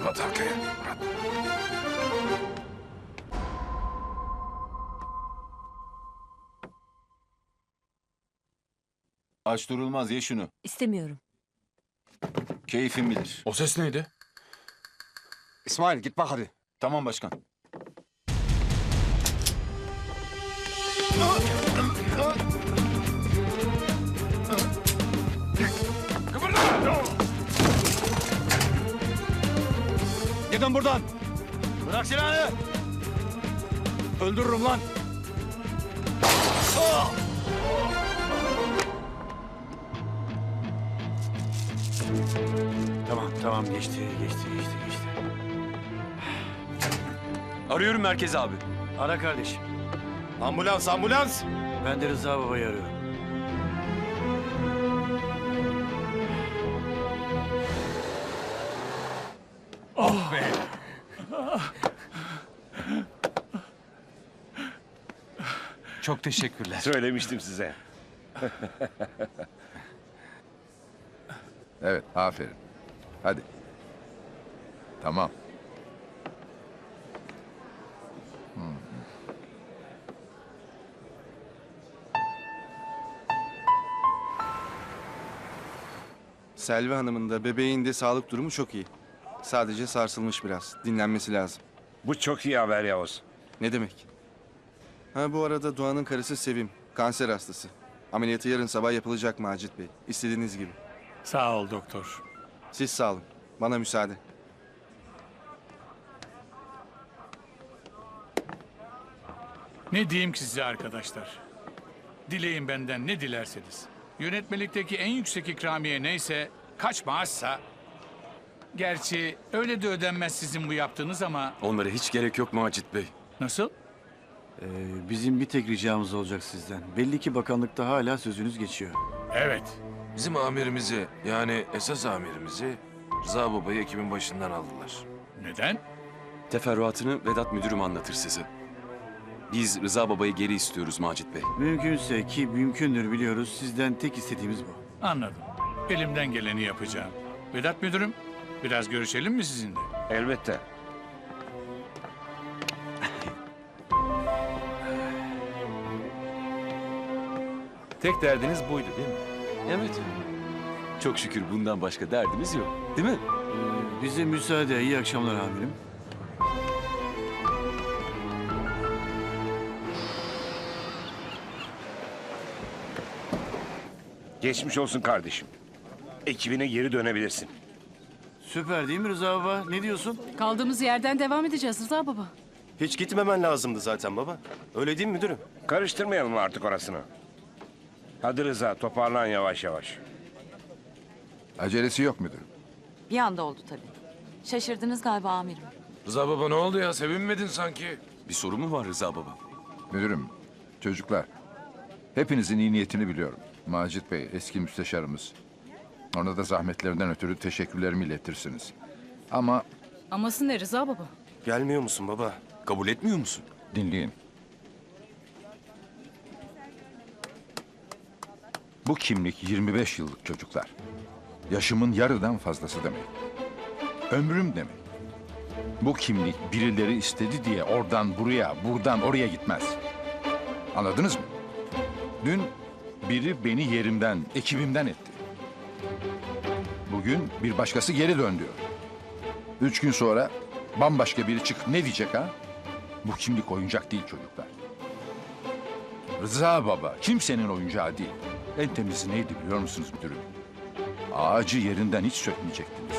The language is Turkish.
Murat arkaya. Murat. Aç durulmaz ye şunu. İstemiyorum. Keyfin bilir. O ses neydi? İsmail git bak hadi. Tamam başkan. Gidin buradan. Bırak silahını. Öldürürüm lan. Tamam tamam geçti geçti geçti geçti. Arıyorum merkez abi. Ara kardeşim. Ambulans ambulans. Ben de Rıza babayı arıyorum. Çok teşekkürler. Söylemiştim size. Evet aferin. Hadi. Tamam. Selvi Hanım'ın da bebeğin de sağlık durumu çok iyi. Sadece sarsılmış biraz. Dinlenmesi lazım. Bu çok iyi haber Yavuz. Ne demek? Ha bu arada Doğan'ın karısı Sevim. Kanser hastası. Ameliyatı yarın sabah yapılacak Macit Bey. İstediğiniz gibi. Sağ ol doktor. Siz sağ olun. Bana müsaade. Ne diyeyim ki size arkadaşlar? Dileyin benden ne dilerseniz. Yönetmelikteki en yüksek ikramiye neyse, kaç maaşsa... Gerçi öyle de ödenmez sizin bu yaptığınız ama... Onlara hiç gerek yok Macit Bey. Nasıl? Ee, bizim bir tek ricamız olacak sizden. Belli ki bakanlıkta hala sözünüz geçiyor. Evet. Bizim amirimizi yani esas amirimizi Rıza Baba'yı ekibin başından aldılar. Neden? Teferruatını Vedat müdürüm anlatır size. Biz Rıza Baba'yı geri istiyoruz Macit Bey. Mümkünse ki mümkündür biliyoruz. Sizden tek istediğimiz bu. Anladım. Elimden geleni yapacağım. Vedat Müdürüm, biraz görüşelim mi sizinle? Elbette. Tek derdiniz buydu değil mi? Evet. Çok şükür bundan başka derdimiz yok. Değil mi? Ee, bize müsaade. İyi akşamlar amirim. Geçmiş olsun kardeşim. Ekibine geri dönebilirsin. Süper değil mi Rıza baba? Ne diyorsun? Kaldığımız yerden devam edeceğiz Rıza baba. Hiç gitmemen lazımdı zaten baba. Öyle değil mi müdürüm? Karıştırmayalım artık orasını. Hadi Rıza toparlan yavaş yavaş. Acelesi yok müdürüm. Bir anda oldu tabii. Şaşırdınız galiba amirim. Rıza Baba ne oldu ya? Sevinmedin sanki. Bir sorun mu var Rıza Baba? Müdürüm, çocuklar. Hepinizin iyi niyetini biliyorum. Macit Bey eski müsteşarımız. Ona da zahmetlerinden ötürü teşekkürlerimi iletirsiniz. Ama Aması ne Rıza baba? Gelmiyor musun baba? Kabul etmiyor musun? dinleyin. Bu kimlik 25 yıllık çocuklar. Yaşımın yarıdan fazlası demek. Ömrüm demek. Bu kimlik birileri istedi diye oradan buraya, buradan oraya gitmez. Anladınız mı? Dün biri beni yerimden, ekibimden etti. Bugün bir başkası geri dön diyor. Üç gün sonra bambaşka biri çıkıp ne diyecek ha? Bu kimlik oyuncak değil çocuklar. Rıza baba kimsenin oyuncağı değil. En temizi neydi biliyor musunuz müdürüm? Ağacı yerinden hiç sökmeyecektiniz.